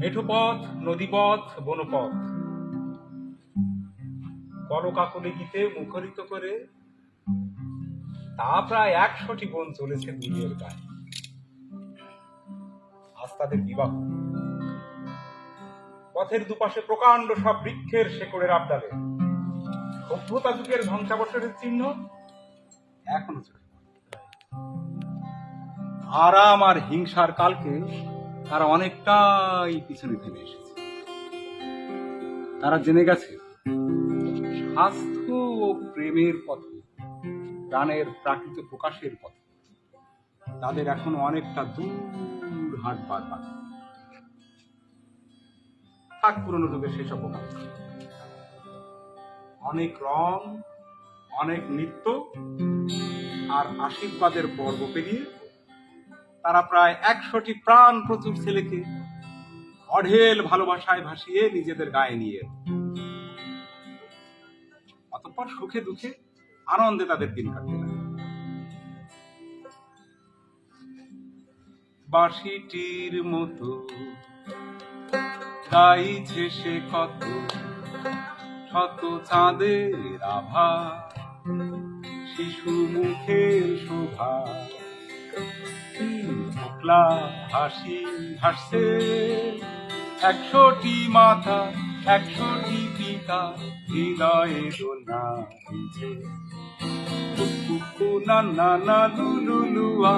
মেঠোপথ নদীপথ, বনপথ। কলকাকলি গীতে মুখরিত করে তা প্রায় একশোটি বন চলেছে দুনিয়ার গায়ে। আজ তাদের বিবাহ। পথের দুপাশে প্রকাণ্ড সব বৃক্ষের শেকড়ের আবডালে। সভ্যতা যুগের ধ্বংসাবশেষের চিহ্ন এখনও আরাম আর হিংসার কালকে তারা অনেকটাই পিছনে ফেলে এসেছে। তারা জেনে গেছে, স্বাস্থ্য ও প্রেমের পথে, প্রাণের প্রাকৃত প্রকাশের পথে। তাদের এখন অনেকটা দূর হাঁটবার বাকি থাক পুরনো যুগের সেসব অনেক রং, অনেক নৃত্য আর আশীর্বাদের পর্ব পেরিয়ে তারা প্রায় একশোটি প্রাণ প্রচুর ছেলেকে অঢেল ভালোবাসায় ভাসিয়ে নিজেদের গায়ে নিয়ে। অতঃপর সুখে দুঃখে আনন্দে তাদের দিন কাটতে লাগে বাঁশিটির মতো গাইছে সে কত, শত চাঁদের আভা, শিশু মুখে শোভা ফোকলা হাসি হাসছে। একশোটি মাথা, একশোটি পিতা, হৃদয়ে দোলনা দিছে কুকু না না না লুলু লুয়া।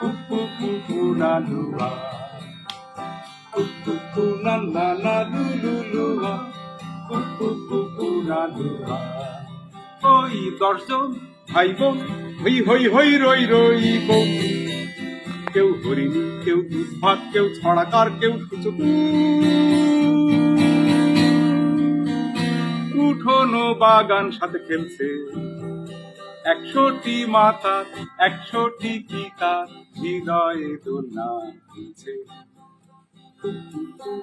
কুকু কুকু না লুয়া কুকু না না না লুলু লুয়া। কুকু কুকু না লুয়া ওই দর্শন, ভাই হই হই হই রই রই বোন কেউ হরিণী কেউ দুধ ভাত কেউ ছড়াকার, কেউ সূচক। উঠোনো বাগান সাথে খেলছে। একশোটি মাথা, একশোটি গীতা হৃদয়ে দোলনা দিচ্ছে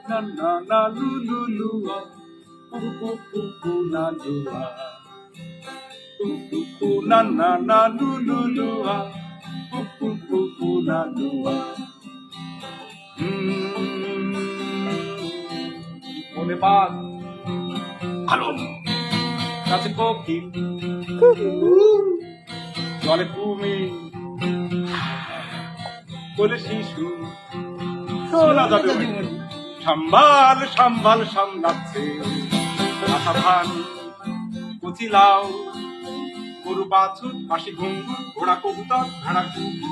না না না লু লু লুয়া না লুয়া না না না লু লু লুয়া লুয়া হুম, মনে বাদ ভালো। কাছে কোকিল জলে কুমির বলে শিশু শোনা যাবে ওই সম্ভাল সম্ভাল সামলাচ্ছে। আশা ধান কচি লাউ গরু বাছুর হাসি ঘুঙ্গুর ঘোড়া কবুতর ভেড়া কুকুর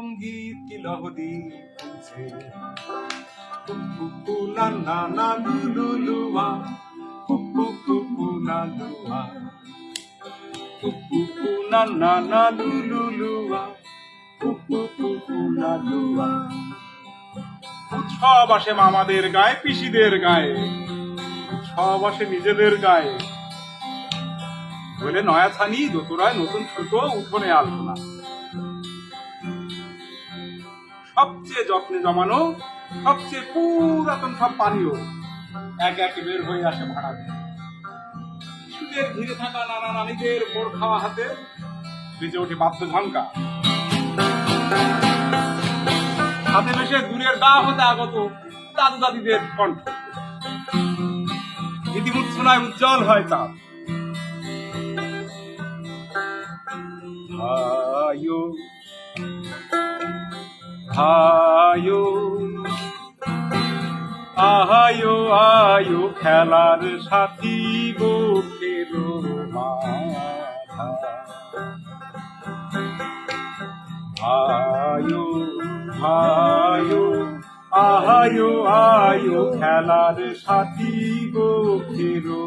সংগীত কি লহরি লুয়া উৎসব আসে মামাদের গায়ে, পিসিদের গায়ে। উৎসব আসে নিজেদের গায়ে। বলে, নয়া ছানি দোতরায় নতুন সুতো, উঠোনে আলপনা। সবচেয়ে যত্নে জমানো, সবচেয়ে পুরাতন সব পানীয় এক এক বের হয়ে আসে ভাড়া দিয়ে। শিশুদের ঘিরে থাকা নানা নারীদের মোর খাওয়া হাতে বেজে ওঠে বাদ্য ঝঙ্কা হাতে বেশে দূরের গা হতে আগত দাদু দাদিদের কণ্ঠ। ইতিমূর্ছনায় উজ্জ্বল হয় চাঁদ আয়ো আয়ো আহায়ো আয়ো খেলার সাথী মাথা আয়ো আয়ো আহায়ো আয়ো খেলার সাথী গো ফেরো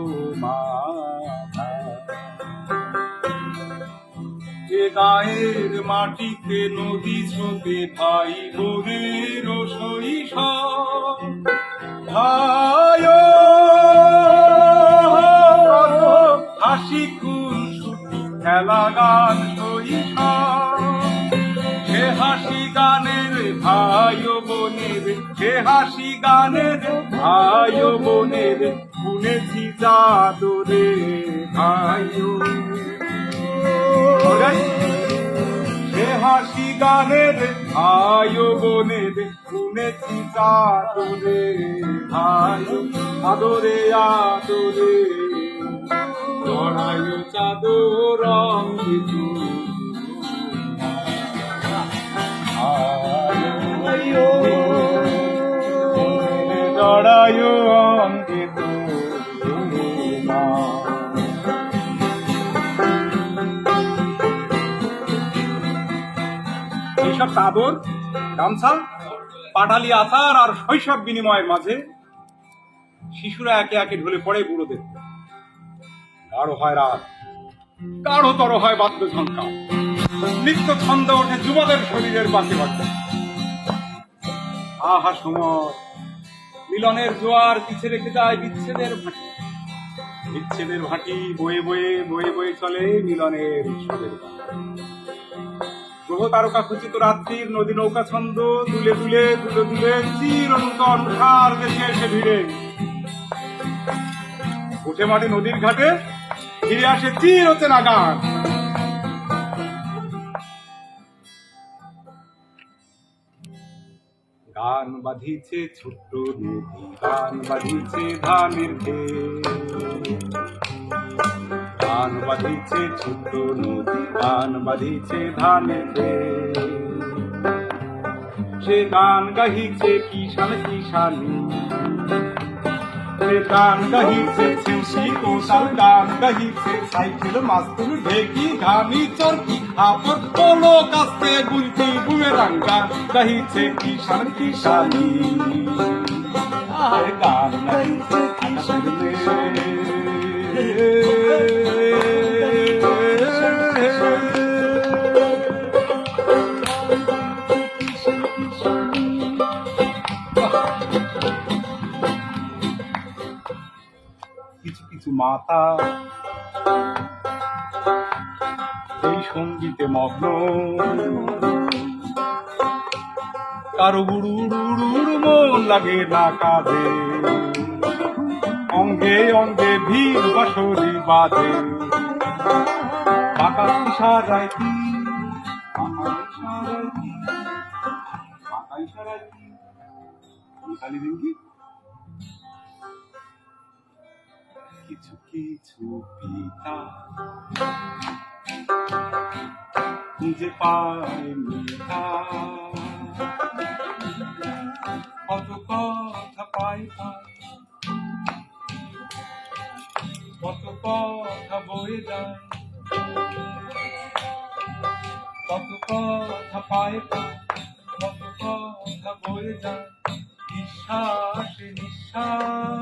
গায়ের মাটিতে নদী স্রোতে ভাই বোনের শৈশব ভাই হাসি সুখী খেলা গান সে হাসি গানের ভাই বোনের, সে হাসি গানের ভাই বোনের, শুনেছি জাদরে ভাই হাসি গানের ভাই ও বোনের, শুনেছি চাদরে ভাই আদরে আদরে। জড়ায় চাদর অঙ্গিত জড়ায় অঙ্গিত এইসব চাদর, গামছা, পাটালি আচার আর শৈশব বিনিময়ের মাঝে শিশুরা একে একে ঢলে পড়ে বুড়োদের গাঢ় হয় রাত, গাঢ়তর হয় বাদ্যঝঙ্কা নিত্য ছন্দ ওঠে যুবদের শরীরের বাঁকে বাঁকে আহা সময়, মিলনের জোয়ার পিছে রেখে যায় বিচ্ছেদের ভাটি। বিচ্ছেদের ভাটি বয়ে বয়ে বয়ে বয়ে চলে মিলনের উৎসবের গ্রহ তারকা খচিত রাত্রির নদী নৌকা ছন্দ, দুলে দুলে দুলে দুলে চির নূতন উঠার দেশে এসে ভিড়ে। উঠে মাটি নদীর ঘাটে, ফিরে আসে চির চেনা গান গান বাঁধিছে ছোট্ট নদী, গান বাঁধিছে ধানের ক্ষেত গান বাঁধিছে ছোট্ট নদী গান বাঁধিছে ধানের সে গান গাহিছে কিষান কিষানি সে গান গাহিছে গান গাহিছে, সাইকেল মাস্তুর ঢেকি চরকি কাস্তে গুলতি গাহিছে কিষান কিষানি গান গাহিছে কিষান মাতা। এই সঙ্গীতে মগ্ন। কারও গুরু গুরুর মন লাগে না কাঁদে অঙ্গে অঙ্গে ভিড় বাসরি বাজে বাঁকা ইশারায় কি? বাঁকা ইশারায় কি? কিছু কিছু পিতা খুঁজে পায় মিঠা কত কথা পাই কত কথা বয়ে যায় কত কথা পায় কত কথা বয়ে যায় নিঃশ্বাস নিঃশ্বাস।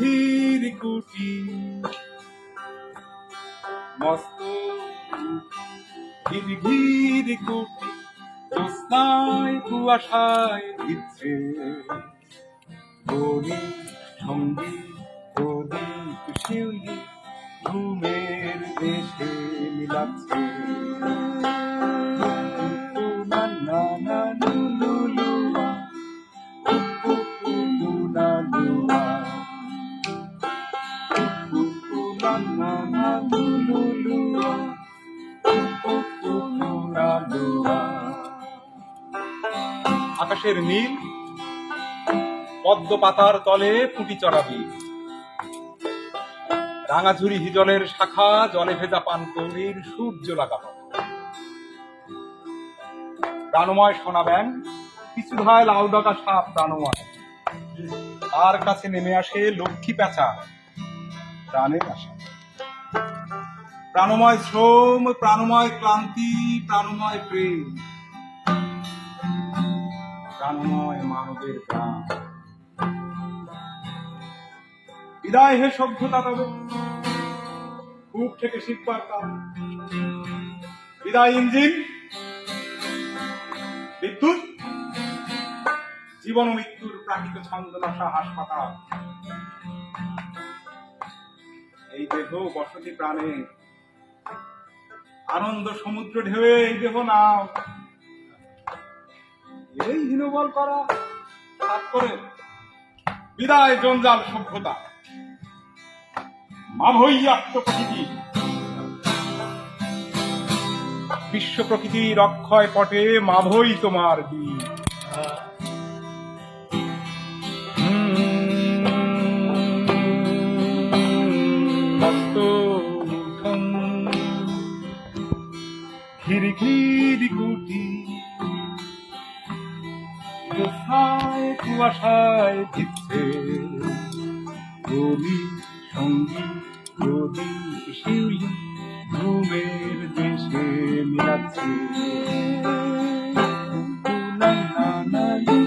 ঘিরি কুটি। মস্ত ঘিরি ঘিরি কুটি, জ্যোৎস্নায়, কুয়াশায় দিচ্ছে গরি সঙ্গী, প্রদীপ শিউলি, ঘুমের দেশে মিলাচ্ছে। আকাশের নীল পদ্ম পাতার তলে পুঁটি চড়াবি রাঙাঝুরি হিজলের শাখা, জলে ভেজা পান কৌড়ির সূর্য লাগানো প্রাণময় শোনাবেন কিছু ধায় লাউ ডাকা সাপ প্রাণময়। তার কাছে নেমে আসে লক্ষ্মী পেঁচা প্রাণের আশা। প্রাণময় শ্রম, প্রাণময় ক্লান্তি, প্রাণময় প্রেম। প্রাণময় মানবের প্রাণ। বিদায় হে সভ্যতা তবে। বুক থেকে শিখবার কাল বিদায় ইঞ্জিন। বিদ্যুৎ। জীবন মৃত্যুর প্রাকৃত ছন্দনাশা হাসপাতাল। এই দেহ বসতি প্রাণে। আনন্দ সমুদ্র ঢেউয়ে এই দেহ নাও। এই হীনবল করা করে বিদায় জঞ্জাল সভ্যতা। বিশ্ব প্রকৃতির অক্ষয় পটে মাভই তোমার ঘিরি কুটি। কোথায় কুয়াশায় দিচ্ছে কবি শিউলি দেশে মিলাচ্ছে। না না